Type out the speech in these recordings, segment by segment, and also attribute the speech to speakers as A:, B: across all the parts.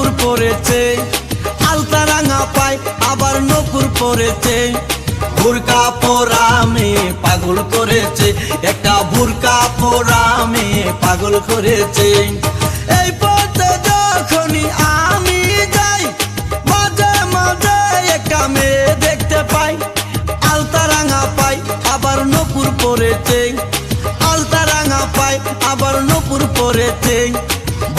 A: নপুর পরেছে আলতা রাঙা পাই আবার নকুর পরেছে ভুরকা পোরা মেয়ে পাগল করেছে, একটা ভুরকা পরামে মেয়ে পাগল করেছে। এই পথে যখনই আমি যাই, মাঝে মাঝে একটা মেয়ে দেখতে পাই। আলতা রাঙা পাই আবার নকুর পরেছে আলতা রাঙা পাই আবার নপুর পরেছে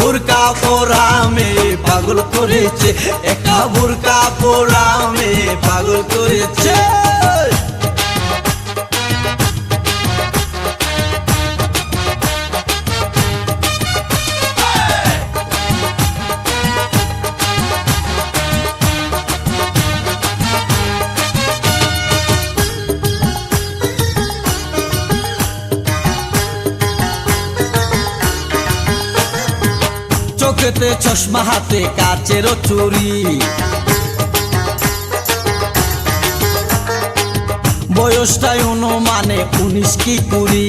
A: বুরকা পোরামে পাগল করেছে একটা বুরকা পোরামে পাগল করেছে। চোখেতে চশমা হাতে কাচের চুরি। বয়সটাই অনুমানে উনিশ কি কুড়ি।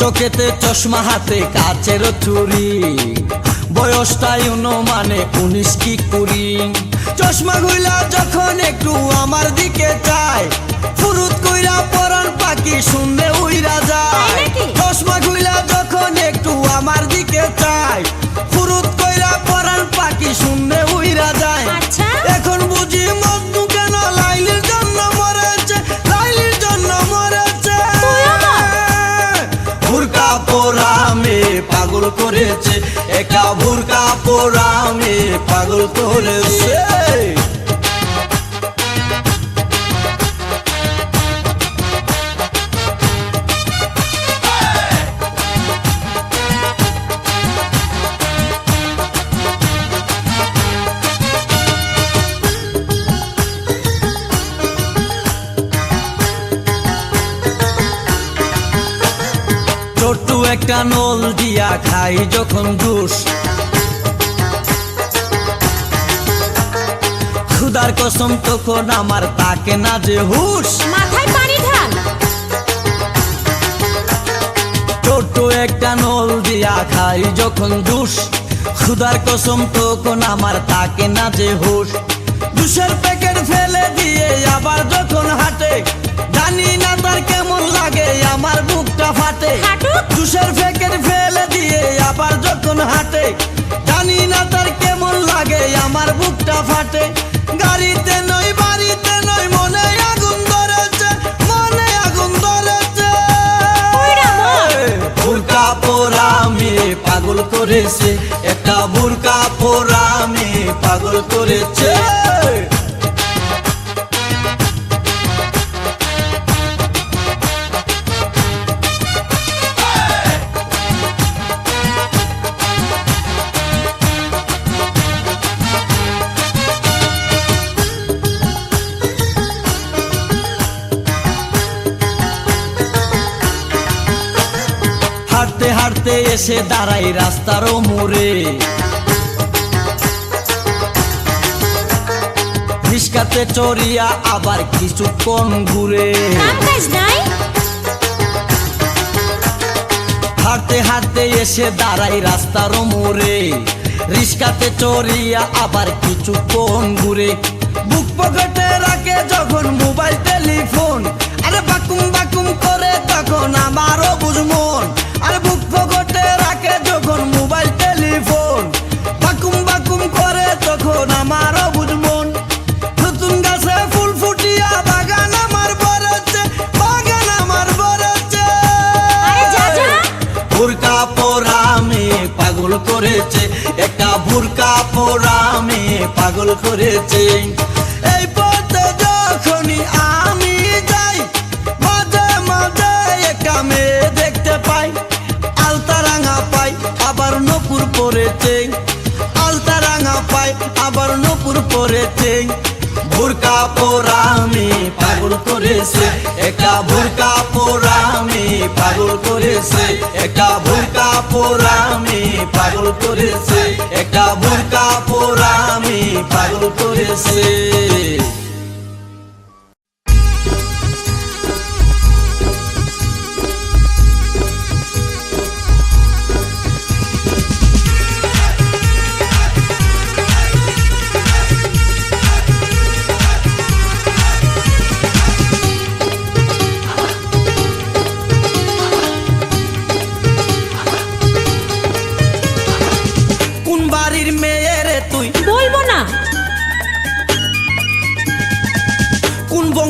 A: চোখেতে চশমা হাতে কাচের চুরি। বয়সটাই অনুমানে উনিশ কি কুড়ি। চশমা গুলা যখন একটু আমার দিকে চায় ফুরুত কইরা পরান পাখি শুনলে উইরা যায়। চশমা গুলা যখন একটু আমার দিকে চায়। ফুরুত কইরা পরান পাখি শুনলে উইরা যায়।
B: আচ্ছা।
A: এখন বুঝি মজনু কেন লাইলির জন্য মরেছে লাইলির জন্য মরেছে। ভুরকা পোরামে পাগল করেছে একা ভুরকা পোরামে পাগল করেছে। একটা নল দিয়া খাই যখন খুদার কসম তখন আমার তাকে না যে হুশ।
B: মাথায় পানি ঢাল।
A: ছোট্ট একটা নল দিয়া খাই যখন জুস খুদার কসম তখন আমার তাকে না যে হুশ। জুসের প্যাকেট ফেলে দিয়ে আবার যখন হাঁটে জানি না তার কেমন লাগে আমার বুকটা ফাটে। জুসের প্যাকেট ফেলে দিয়ে আবার যখন হাঁটে জানি না তার কেমন লাগে আমার বুকটা ফাটে গাড়িতে নয় বাড়িতে নয় মনে আগুন ধরেছে মনে আগুন ধরেছে। বুরকা পোরামে পাগল করেছে একটা বুরকা পোরামে পাগল করেছে হাঁটতে এসে দাঁড়াই রাস্তার মোড়ে। রিস্কাতে চড়িয়া আবার কিছুক্ষণ ঘুরে। হাঁটতে হাঁটতে এসে দাঁড়াই রাস্তার মোড়ে। রিস্কাতে চড়িয়া আবার কিছুক্ষণ ঘুরে। বুক পকেটে রাখে যখন মোবাইল টেলিফোন। আরে বাকুম বাকুম করে তখন আমারও বুঝমন। পাগল করেছে। একটা ভুরকা পোরামে পাগল করেছে। এই পথে যখনই আমি যাই, মাঝে মাঝে একটা মেয়ে দেখতে পাই। আলতা রাঙা পাই, আবার নপুর পরেছে। আলতা রাঙা পাই, আবার নপুর পরেছে। ভুরকা পোরামে পাগল করেছে। একটা ভুরকা পোরামে পাগল করেছে। একটা ভুরকা করেছে। একটা পোরা আমি পাগল করেছে।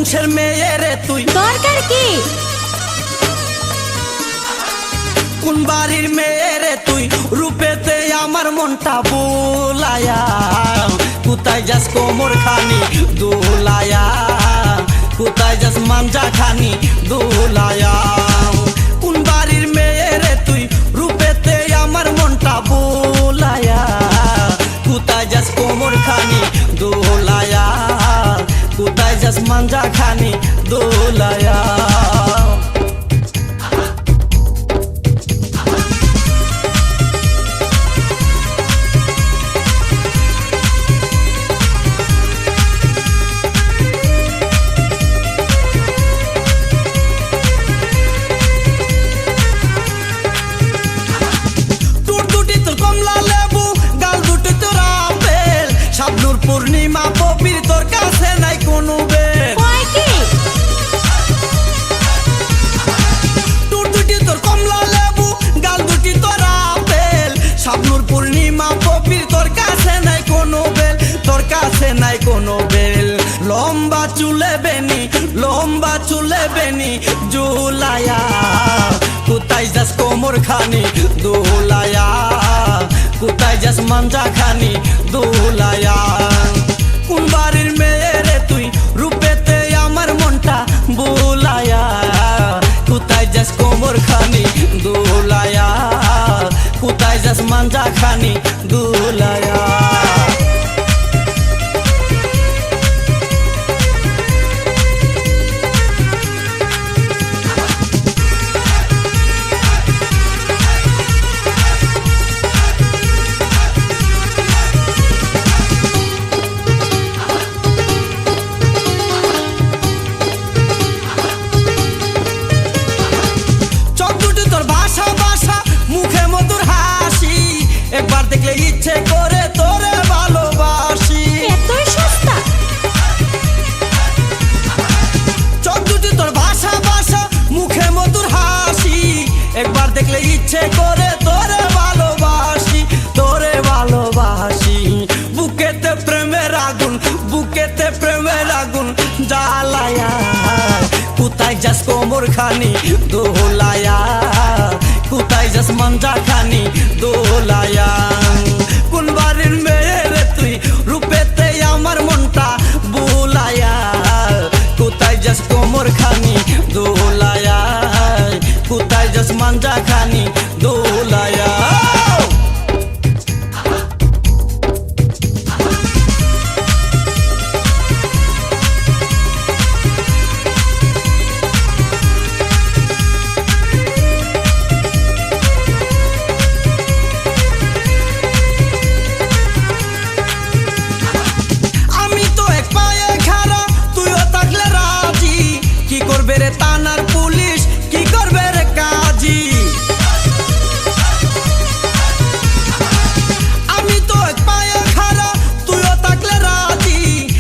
A: বংশের মেয়ে রে তুই।
B: দরকার কি?
A: কোন বাড়ির মেয়ে রে তুই? রূপেতে আমার মনটা বোলায়া। কোথায় যাস কোমর খানি? দোলায়া। কোথায় যাস মাঞ্জা খানি? দোলায়া। কোন বাড়ির মেয়ে রে তুই? রূপেতে আমার মনটা বোলায়া। কোথায় যাস কোমর খানি? মাঞ্জা খানি দোলায়া। লম্বা চুলে বেনি, লম্বা চুলে বেনি জুলায়া কোথায় যাস কোমর খানি, দোলায়া? কোথায় যাস মাঞ্জা খানি, দোলায়া? কোন বাড়ির মেয়ে রে তুই, রূপেতে আমার মনটা বোলায়া? কোথায় যাস কোমর খানি, দোলায়া? কোথায় যাস মাঞ্জা খানি, দোলায়া? দেখলে ইচ্ছে করে তোরে ভালোবাসি তোরে ভালোবাসি। বুকেতে প্রেমের আগুন, বুকেতে প্রেমের আগুন জ্বালায়া। কোথায় যাস কোমর খানি দোলায়া। কোথায় যাস মঞ্জা খানি দোলায়া মেয়ে রে তুই? আমার মনটা বুলায়া। কোথায় যাস কোমর খানি দোলায়া। कुताय जस मांजा खानी दोलाया